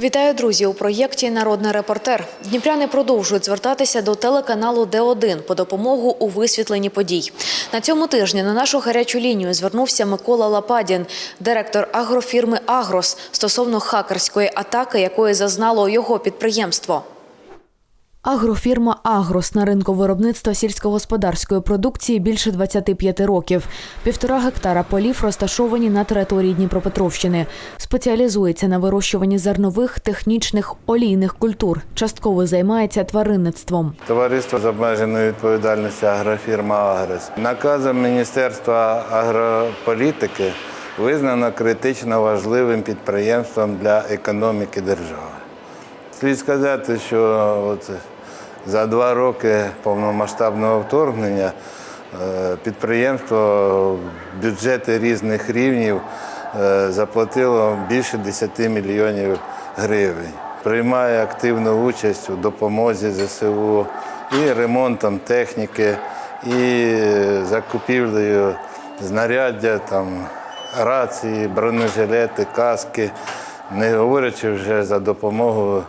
Вітаю, друзі! У проєкті Народний репортер. Дніпряни продовжують звертатися до телеканалу Д1 по допомогу у висвітленні подій. На цьому тижні на нашу гарячу лінію звернувся Микола Лападін, директор агрофірми Агрос, стосовно хакерської атаки, якої зазнало його підприємство. Агрофірма Агрос на ринку виробництва сільськогосподарської продукції більше 25 років. Півтора гектара полів розташовані на території Дніпропетровщини. Спеціалізується на вирощуванні зернових, технічних, олійних культур. Частково займається тваринництвом. Товариство з обмеженою відповідальністю агрофірма Агрес. Наказом Міністерства агрополітики визнано критично важливим підприємством для економіки держави. Слід сказати, що от за два роки повномасштабного вторгнення е, підприємство бюджети різних рівнів е, заплатило більше 10 мільйонів гривень. Приймає активну участь у допомозі ЗСУ і ремонтом техніки, і закупівлею знаряддя, там, рації, бронежилети, каски, не говорячи вже за допомогою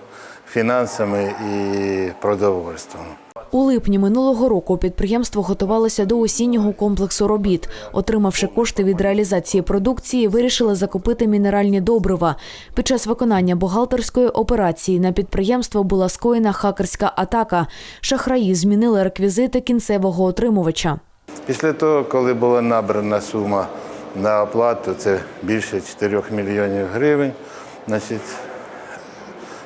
фінансами і продовольством. У липні минулого року підприємство готувалося до осіннього комплексу робіт. Отримавши кошти від реалізації продукції, вирішили закупити мінеральні добрива. Під час виконання бухгалтерської операції на підприємство була скоєна хакерська атака. Шахраї змінили реквізити кінцевого отримувача. Після того, коли була набрана сума на оплату, це більше 4 мільйонів гривень, значить,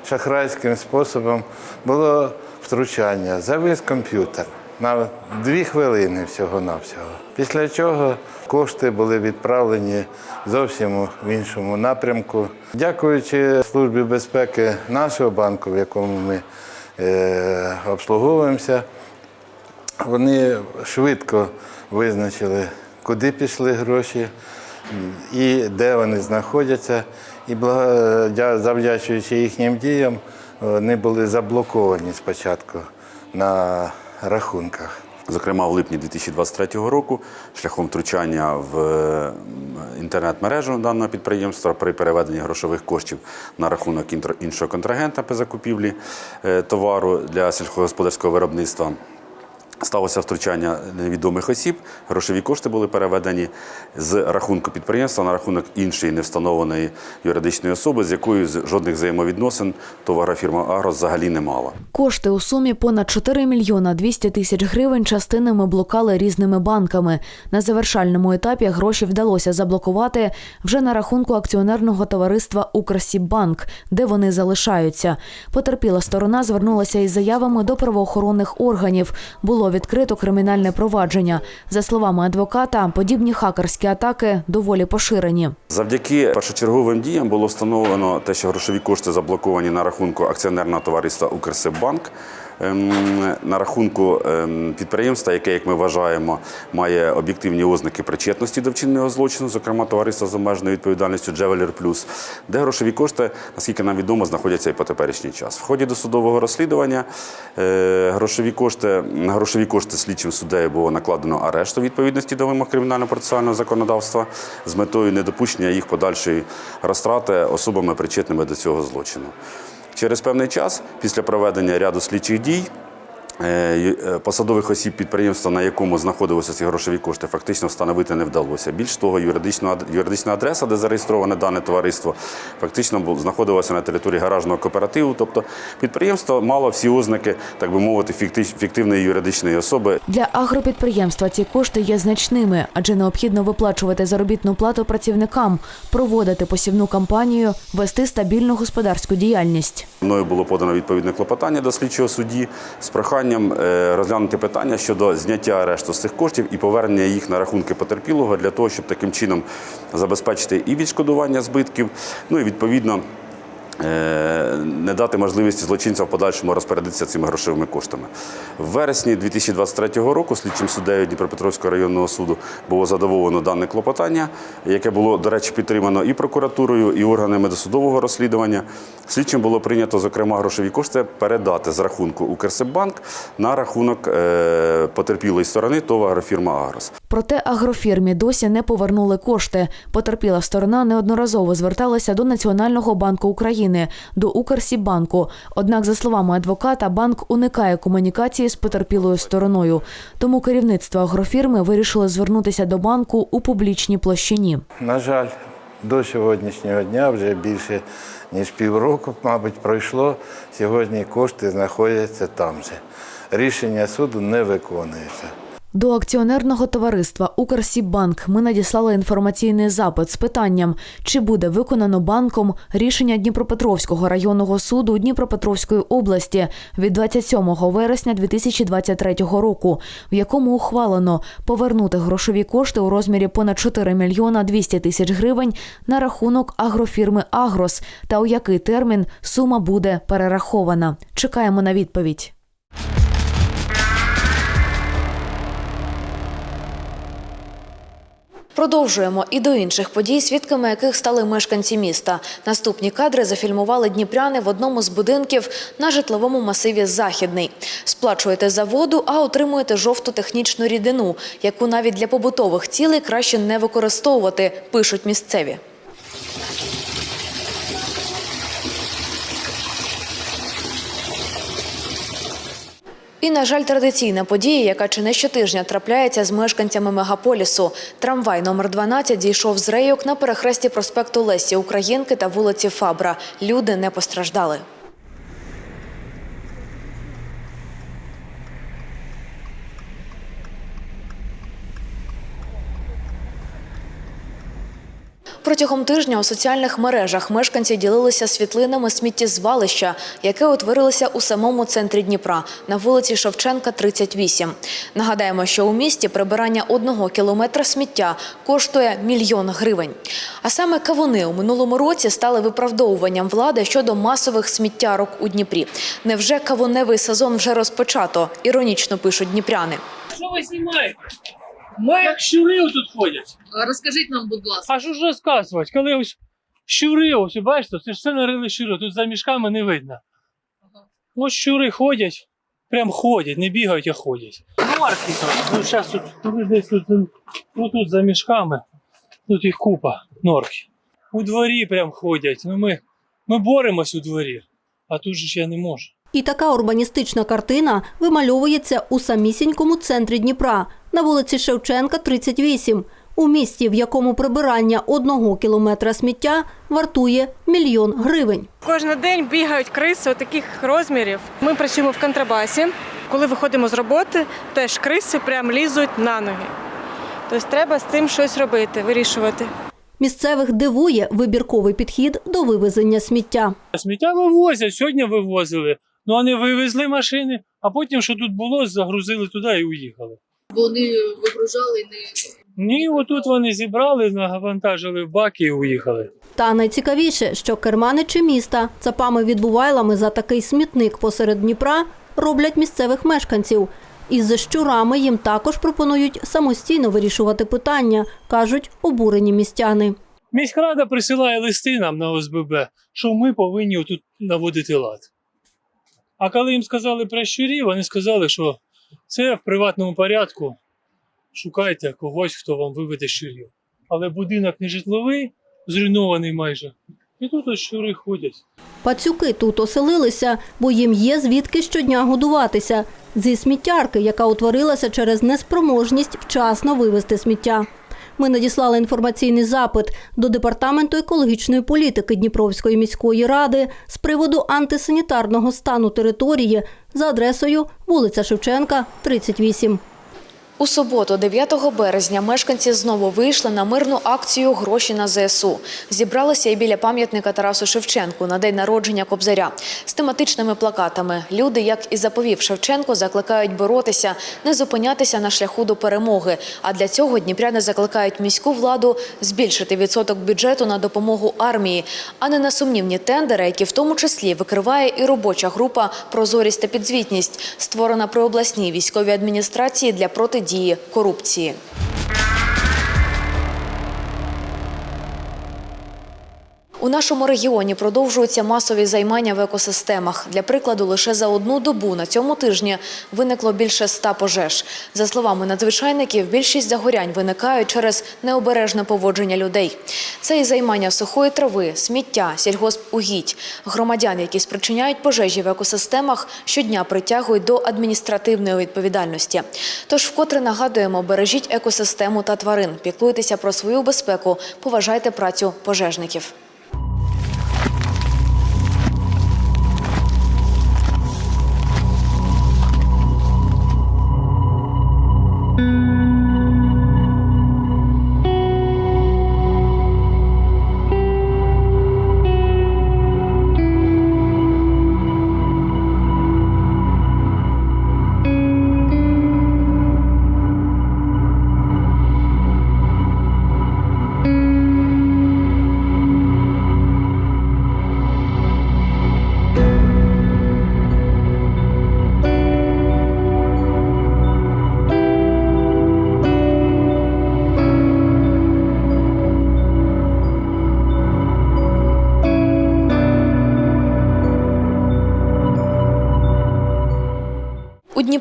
шахрайським способом було втручання, завис комп'ютер на дві хвилини всього-навсього. Після чого кошти були відправлені зовсім в іншому напрямку. Дякуючи Службі безпеки нашого банку, в якому ми е, обслуговуємося, вони швидко визначили, куди пішли гроші і де вони знаходяться. І завдячуючи їхнім діям, вони були заблоковані спочатку на рахунках. Зокрема, в липні 2023 року, шляхом втручання в е, інтернет-мережу даного підприємства при переведенні грошових коштів на рахунок іншого контрагента при закупівлі е, товару для сільськогосподарського виробництва. Сталося втручання невідомих осіб. Грошові кошти були переведені з рахунку підприємства на рахунок іншої невстановленої юридичної особи, з якою жодних взаємовідносин товарофірма Агрос взагалі не мала. Кошти у сумі понад 4 мільйона 200 тисяч гривень частинами блокали різними банками. На завершальному етапі гроші вдалося заблокувати вже на рахунку акціонерного товариства «Укрсіббанк», де вони залишаються. Потерпіла сторона звернулася із заявами до правоохоронних органів. Було відкрито кримінальне провадження. За словами адвоката, подібні хакерські атаки доволі поширені. Завдяки першочерговим діям було встановлено те, що грошові кошти заблоковані на рахунку акціонерного товариства Укрсиббанк. Ем, На рахунку ем, підприємства, яке, як ми вважаємо, має об'єктивні ознаки причетності до вчиненого злочину, зокрема товариства з обмеженою відповідальністю Джевелір Плюс, де грошові кошти, наскільки нам відомо, знаходяться і по теперішній час. В ході досудового розслідування е, грошові кошти, на грошові кошти слідчим суддею було накладено арешт у відповідності до вимог кримінально-процесуального законодавства з метою недопущення їх подальшої розтрати особами, причетними до цього злочину. Через певний час, після проведення ряду слідчих дій, посадових осіб підприємства, на якому знаходилися ці грошові кошти, фактично встановити не вдалося. Більш того, юридична, ад- юридична адреса, де зареєстроване дане товариство, фактично знаходилася на території гаражного кооперативу. Тобто підприємство мало всі ознаки, так би мовити, фікти- фіктивної юридичної особи. Для агропідприємства ці кошти є значними, адже необхідно виплачувати заробітну плату працівникам, проводити посівну кампанію, вести стабільну господарську діяльність. Мною було подано відповідне клопотання до слідчого судді з проханням е, розглянути питання щодо зняття арешту з цих коштів і повернення їх на рахунки потерпілого для того, щоб таким чином забезпечити і відшкодування збитків, ну і відповідно. Е, Не дати можливості злочинцям в подальшому розпорядитися цими грошовими коштами. В вересні 2023 року слідчим суддею Дніпропетровського районного суду було задоволено дане клопотання, яке було, до речі, підтримано і прокуратурою, і органами досудового розслідування. Слідчим було прийнято, зокрема, грошові кошти передати з рахунку Укрсиббанк на рахунок е, потерпілої сторони ТОВ агрофірма Агрос. Проте агрофірмі досі не повернули кошти. Потерпіла сторона неодноразово зверталася до Національного банку України, до Укрсібанку. Однак, за словами адвоката, банк уникає комунікації з потерпілою стороною. Тому керівництво агрофірми вирішило звернутися до банку у публічній площині. На жаль, до сьогоднішнього дня вже більше ніж півроку, мабуть, пройшло. Сьогодні кошти знаходяться там же. Рішення суду не виконується. До акціонерного товариства Укрсіббанк ми надіслали інформаційний запит з питанням, чи буде виконано банком рішення Дніпропетровського районного суду Дніпропетровської області від 27 вересня 2023 року, в якому ухвалено повернути грошові кошти у розмірі понад 4 мільйона 200 тисяч гривень на рахунок агрофірми Агрос та у який термін сума буде перерахована. Чекаємо на відповідь. Продовжуємо і до інших подій, свідками яких стали мешканці міста. Наступні кадри зафільмували дніпряни в одному з будинків на житловому масиві Західний. Сплачуєте за воду, а отримуєте жовту технічну рідину, яку навіть для побутових цілей краще не використовувати, пишуть місцеві. І, на жаль, традиційна подія, яка чи не щотижня трапляється з мешканцями мегаполісу. Трамвай номер 12 дійшов з рейок на перехресті проспекту Лесі Українки та вулиці Фабра. Люди не постраждали. Протягом тижня у соціальних мережах мешканці ділилися світлинами сміттєзвалища, яке утворилося у самому центрі Дніпра на вулиці Шевченка, 38. Нагадаємо, що у місті прибирання одного кілометра сміття коштує мільйон гривень. А саме кавуни у минулому році стали виправдовуванням влади щодо масових сміттярок у Дніпрі. Невже кавуневий сезон вже розпочато? Іронічно пишуть дніпряни. Що ви знімаєте? Ми як щури тут ходять. Розкажіть нам, будь ласка. А що ж розказувати? Коли ось щури, ось бачите, це ж все нарили щури, тут за мішками не видно. Ось щури ходять, прям ходять, не бігають, а ходять. Норки тут. Ну, зараз тут, тут десь тут, ну, тут за мішками, тут їх купа норки. У дворі прям ходять. Ну, ми, ми боремось у дворі, а тут же ж я не можу. І така урбаністична картина вимальовується у самісінькому центрі Дніпра на вулиці Шевченка, 38, у місті, в якому прибирання одного кілометра сміття вартує мільйон гривень. Кожен день бігають криси таких розмірів. Ми працюємо в контрабасі. Коли виходимо з роботи, теж криси прям лізуть на ноги. Тобто треба з цим щось робити, вирішувати. Місцевих дивує вибірковий підхід до вивезення сміття. Сміття вивозять, сьогодні вивозили. Ну, вони вивезли машини, а потім, що тут було, загрузили туди і уїхали. Вони вигружали не Ні, отут вони зібрали, навантажили в баки і уїхали. Та найцікавіше, що керманичі міста цапами відбувайлами за такий смітник посеред Дніпра роблять місцевих мешканців. Із щурами їм також пропонують самостійно вирішувати питання, кажуть обурені містяни. Міськрада присилає листи нам на ОСББ, що ми повинні тут наводити лад. А коли їм сказали про щурів, вони сказали, що це в приватному порядку. Шукайте когось, хто вам виведе шилів. Але будинок не житловий, зруйнований майже. І тут ось щури ходять. Пацюки тут оселилися, бо їм є звідки щодня годуватися зі сміттярки, яка утворилася через неспроможність вчасно вивезти сміття. Ми надіслали інформаційний запит до департаменту екологічної політики Дніпровської міської ради з приводу антисанітарного стану території за адресою вулиця Шевченка, 38. У суботу, 9 березня, мешканці знову вийшли на мирну акцію Гроші на ЗСУ. Зібралися і біля пам'ятника Тарасу Шевченку на день народження Кобзаря з тематичними плакатами. Люди, як і заповів Шевченко, закликають боротися, не зупинятися на шляху до перемоги. А для цього дніпряни закликають міську владу збільшити відсоток бюджету на допомогу армії, а не на сумнівні тендери, які в тому числі викриває і робоча група Прозорість та підзвітність, створена при обласній військовій адміністрації для протидії корупції. У нашому регіоні продовжуються масові займання в екосистемах. Для прикладу, лише за одну добу на цьому тижні виникло більше ста пожеж. За словами надзвичайників, більшість загорянь виникають через необережне поводження людей. Це і займання сухої трави, сміття, сільгоспугідь. Громадян, які спричиняють пожежі в екосистемах, щодня притягують до адміністративної відповідальності. Тож вкотре нагадуємо, бережіть екосистему та тварин, піклуйтеся про свою безпеку, поважайте працю пожежників.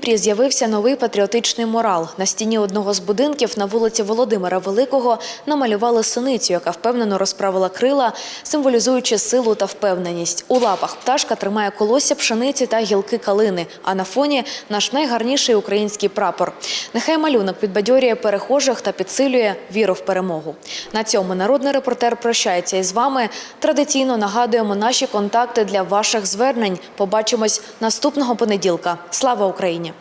Дніпрі з'явився новий патріотичний мурал. На стіні одного з будинків на вулиці Володимира Великого намалювали синицю, яка впевнено розправила крила, символізуючи силу та впевненість. У лапах пташка тримає колосся пшениці та гілки калини, а на фоні наш найгарніший український прапор. Нехай малюнок підбадьорює перехожих та підсилює віру в перемогу. На цьому народний репортер прощається із вами. Традиційно нагадуємо наші контакти для ваших звернень. Побачимось наступного понеділка. Слава Україні!